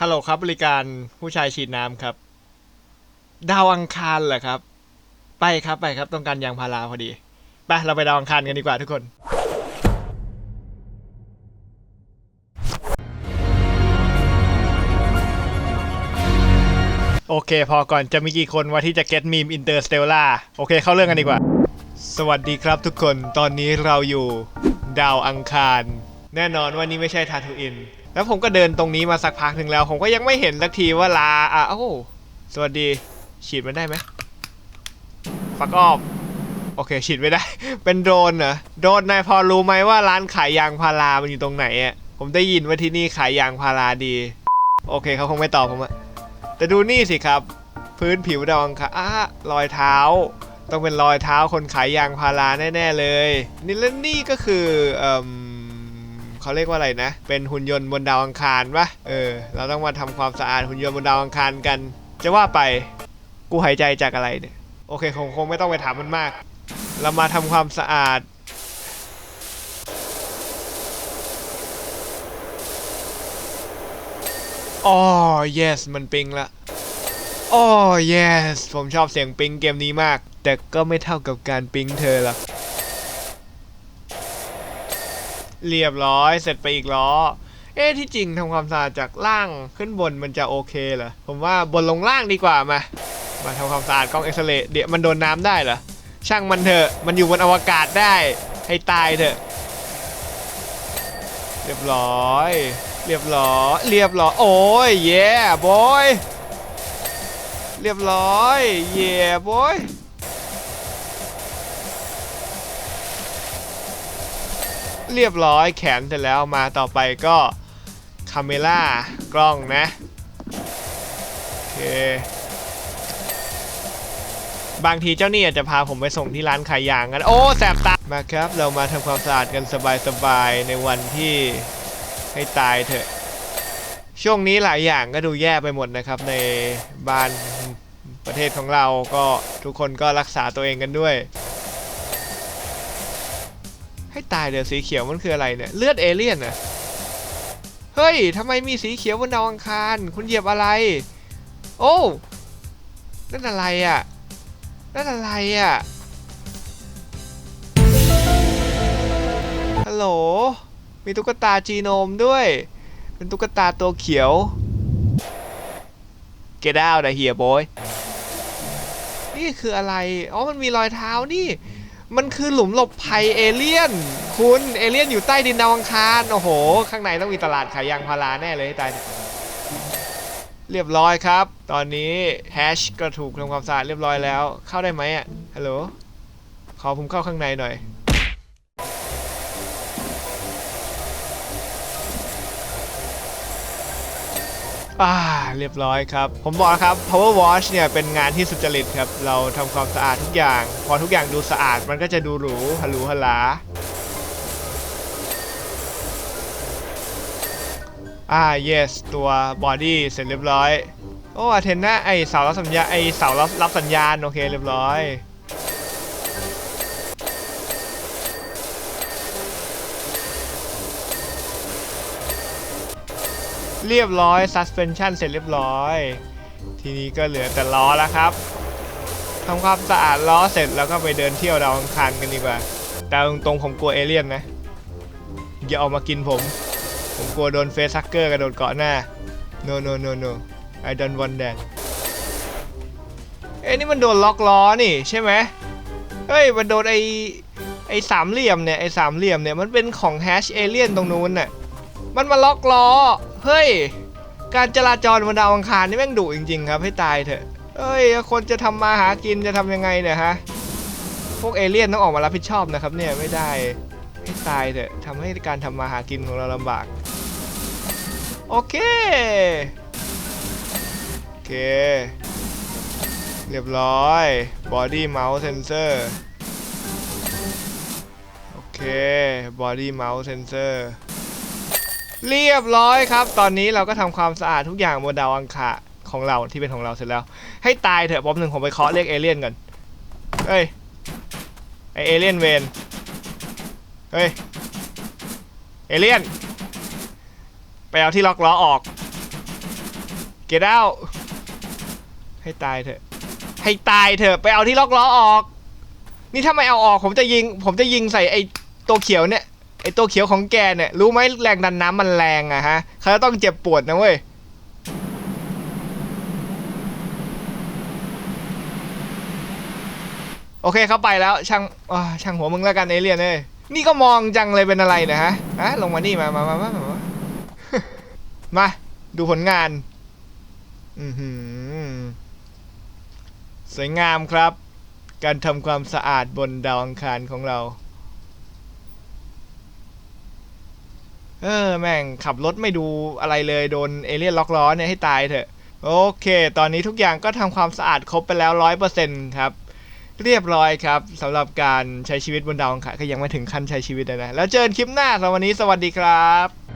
ฮัลโหลครับ บริการผู้ชายฉีดน้ำครับ ดาวอังคารเหรอครับ ไปครับไปครับ ต้องการยางพาราพอดี ไป เราไปดาวอังคารกันดีกว่าทุกคนโอเค พอก่อนจะมีกี่คนว่าที่จะ get meme interstellar โอเค เข้าเรื่องกันดีกว่า สวัสดีครับทุกคนตอนนี้เราอยู่ดาวอังคาร แน่นอนว่านี่ไม่ใช่ทาทูอิน แล้วผมก็เดินตรงนี้มาสักพักหนึ่งแล้ว ผมก็ยังไม่เห็นสักทีว่าลาอะโอ้สวัสดี ฉีดมันได้ไหมฟักออฟโอเคฉีดไม่ได้ เป็นโดนเหรอโดนนายพอรู้ไหมว่าร้านขายยางพารามันอยู่ตรงไหนอะผมได้ยินว่าที่นี่ขายยางพาราดี โอเคเขาคงไม่ตอบผมอะแต่ดูนี่สิครับ พื้นผิวดาวอังคารอะรอยเท้า ต้องเป็นรอยเท้าคนขายยางพาราแน่ ๆ เลยนี่และนี่ก็คือเอ่มเขาเรียกว่าอะไรนะ เป็นหุ่นยนต์บนดาวอังคารปะเออ เราต้องมาทำความสะอาดหุ่นยนต์บนดาวอังคารกัน จะว่าไป กูหายใจจากอะไรเนี่ย โอเคคงคงไม่ต้องไปถามมันมาก เรามาทำความสะอาด อ๋อ yes มันปิงละโอ้ yes ผมชอบเสียงปิงเกมนี้มาก แต่ก็ไม่เท่ากับการปิงเธอหรอกเรียบร้อยเสร็จไปอีกล้อ เอ๊ะที่จริงทำความสะอาดจากล่างขึ้นบนมันจะโอเคเหรอ ผมว่าบนลงล่างดีกว่ามา มาทำความสะอาดกล้องเอ็กซเรย์เดี๋ยวมันโดนน้ำได้เหรอ ช่างมันเถอะ มันอยู่บนอวกาศได้ ให้ตายเถอะ เรียบร้อย เรียบร้อย เรียบร้อย โอ้ย เย่บอย เรียบร้อย เย่บอย เรียบร้อยแขนเสร็จแล้วมาต่อไปก็คาเมล่ากล้องนะ โอเค บางทีเจ้านี่อาจจะพาผมไปส่งที่ร้านขายยางกัน โอ้แสบตา มาครับเรามาทำความสะอาดกันสบายๆ ในวันที่ให้ตายเถอะ ช่วงนี้หลายอย่างก็ดูแย่ไปหมดนะครับในบ้านประเทศของเราก็ทุกคนก็รักษาตัวเองกันด้วย ให้ตายเดี๋ยวสีเขียวมันคืออะไรเนี่ยเลือดเอเลี่ยนอะเฮ้ยทำไมมีสีเขียวบนดาวอังคารคุณเหยียบอะไร โอ้นั่นอะไรอะนั่นอะไรอะฮัลโหลมีตุ๊กตาจีโนมด้วย เป็นตุ๊กตาตัวเขียว Get out of here boy นี่คืออะไร อ๋อ มันมีรอยเท้านี่ มันคือหลุมหลบภัยเอเลี่ยน คุณเอเลี่ยนอยู่ใต้ดินดาวอังคารโอ้โห ข้างในต้องมีตลาดขายยางพาราแน่เลยตายเถอะเรียบร้อยครับ ตอนนี้แฮชก็ถูกทำความสะอาดเรียบร้อยแล้ว เข้าได้ไหมอะฮัลโหลขอผมเข้าข้างในหน่อย อ่าเรียบร้อยครับ ผมบอกแล้วครับ Power Wash เนี่ยเป็นงานที่สุจริตครับ เราทำความสะอาดทุกอย่าง พอทุกอย่างดูสะอาดมันก็จะดูหรูฮัลโหลฮัลลาอ่า yes ตัว body เสร็จเรียบร้อย โอ้อเทนนาไอเสารับสัญญาไอเสารับรับสัญญาณ โอเคเรียบร้อย เรียบร้อย suspension เสร็จเรียบร้อย ทีนี้ก็เหลือแต่ล้อแล้วครับทำความสะอาดล้อเสร็จแล้วก็ไปเดินเที่ยวดาวอังคารกันดีกว่า แต่ตรงๆผมกลัวเอเลี่ยนนะ อย่าเอามากินผม ผมกลัวโดนเฟซซักเกอร์กระโดดเกาะหน้า no no no no I don't want that เอ้นี่มันโดนล็อกล้อนี่ใช่ไหมเฮ้ย มันโดนไอไอสามเหลี่ยมเนี่ย ไอสามเหลี่ยมเนี่ย มันเป็นของแฮชเอเลี่ยนตรงนู้นน่ะ มันมาล็อกล้อ เฮ้ย การจราจรบนดาวอังคารนี่แม่งดุจริง ๆ ครับให้ตายเถอะเฮ้ย คนจะทำมาหากินจะทำยังไงเนี่ยฮะ พวกเอเลี่ยนต้องออกมารับผิดชอบนะครับเนี่ยไม่ได้ให้ตายเถอะทำให้การทำมาหากินของเราลำบาก โอเค โอเค เรียบร้อย body mouse sensor โอเค body mouse sensor เรียบร้อยครับ ตอนนี้เราก็ทำความสะอาดทุกอย่างบนดาวอังคารของเราที่เป็นของเราเสร็จแล้ว ให้ตายเถอะผมหนึ่งผมไปเคาะเรียกเอเลี่ยนก่อนเอ้ยไอเอเลี่ยนเวนเฮ้ยเอเลี่ยนไปเอาที่ล็อกล้อออกเกดเอาให้ตายเถอะให้ตายเถอะไปเอาที่ล็อกล้อออก นี่ถ้าไม่เอาออกผมจะยิง ผมจะยิงใส่ไอตัวเขียวเนี่ย ตัวเขียวของแกเนี่ยรู้ไหมแรงดันน้ำมันแรงอะฮะเขาต้องเจ็บปวดนะเว้ยโอเคเข้าไปแล้วช่างช่างหัวมึงแล้วกันเอเลี่ยนเอ้ยนี่ก็มองจังเลยเป็นอะไรนะฮะฮะลงมานี่มามามามามามามาดูผลงานอือหือสวยงามครับ การทำความสะอาดบนดาวอังคารของเรา เออแม่งขับรถไม่ดูอะไรเลยโดนเอเลี่ยนล็อกล้อเนี่ยให้ตายเถอะ โอเค ตอนนี้ทุกอย่างก็ทำความสะอาดครบไปแล้วร้อยเปอร์เซ็นต์ครับ เรียบร้อยครับสำหรับการใช้ชีวิตบนดาวอังคารก็ยังไม่ถึงขั้นใช้ชีวิตเลยนะ แล้วเจอกันคลิปหน้าสำหรับวันนี้สวัสดีครับ